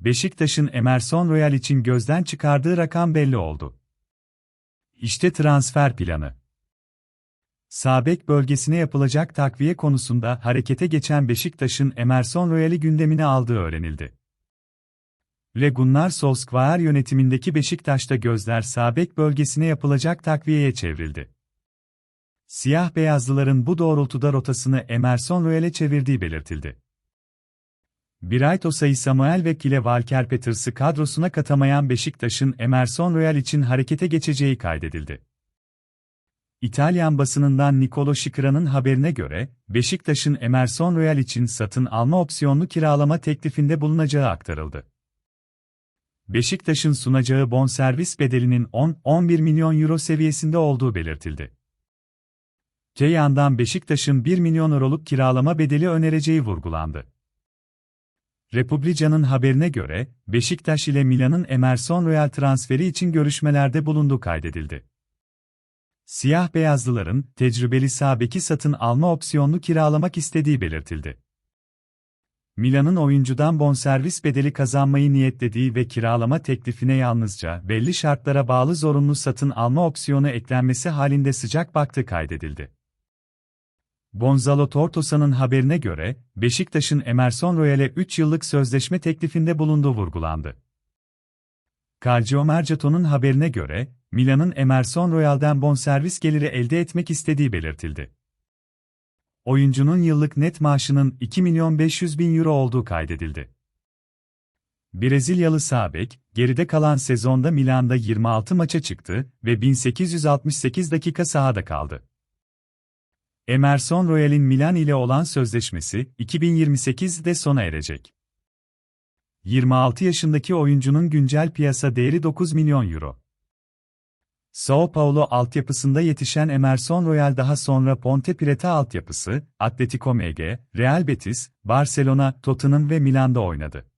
Beşiktaş'ın Emerson Royal için gözden çıkardığı rakam belli oldu. İşte transfer planı. Sabek bölgesine yapılacak takviye konusunda harekete geçen Beşiktaş'ın Emerson Royal'i gündemine aldığı öğrenildi. Ve Gunnar Solskjaer yönetimindeki Beşiktaş'ta gözler Sabek bölgesine yapılacak takviyeye çevrildi. Siyah beyazlıların bu doğrultuda rotasını Emerson Royal'e çevirdiği belirtildi. Bright Osayi Samuel ve Kile Walker Petters'ı kadrosuna katamayan Beşiktaş'ın Emerson Royal için harekete geçeceği kaydedildi. İtalyan basınından Nicolo Şikıra'nın haberine göre, Beşiktaş'ın Emerson Royal için satın alma opsiyonlu kiralama teklifinde bulunacağı aktarıldı. Beşiktaş'ın sunacağı bonservis bedelinin 10-11 milyon euro seviyesinde olduğu belirtildi. Te yandan Beşiktaş'ın 1 milyon euroluk kiralama bedeli önereceği vurgulandı. Republica'nın haberine göre, Beşiktaş ile Milan'ın Emerson Royal transferi için görüşmelerde bulunduğu kaydedildi. Siyah beyazlıların tecrübeli sabeki satın alma opsiyonlu kiralamak istediği belirtildi. Milan'ın oyuncudan bonservis bedeli kazanmayı niyetlediği ve kiralama teklifine yalnızca belli şartlara bağlı zorunlu satın alma opsiyonu eklenmesi halinde sıcak baktığı kaydedildi. Gonzalo Tortosa'nın haberine göre, Beşiktaş'ın Emerson Royal'e 3 yıllık sözleşme teklifinde bulunduğu vurgulandı. Calcio Mercato'nun haberine göre, Milan'ın Emerson Royal'den bonservis geliri elde etmek istediği belirtildi. Oyuncunun yıllık net maaşının 2 milyon 500 bin euro olduğu kaydedildi. Brezilyalı Sabek, geride kalan sezonda Milan'da 26 maça çıktı ve 1868 dakika sahada kaldı. Emerson Royal'in Milan ile olan sözleşmesi 2028'de sona erecek. 26 yaşındaki oyuncunun güncel piyasa değeri 9 milyon euro. Sao Paulo altyapısında yetişen Emerson Royal daha sonra Ponte Preta altyapısı, Atletico MG, Real Betis, Barcelona, Tottenham ve Milan'da oynadı.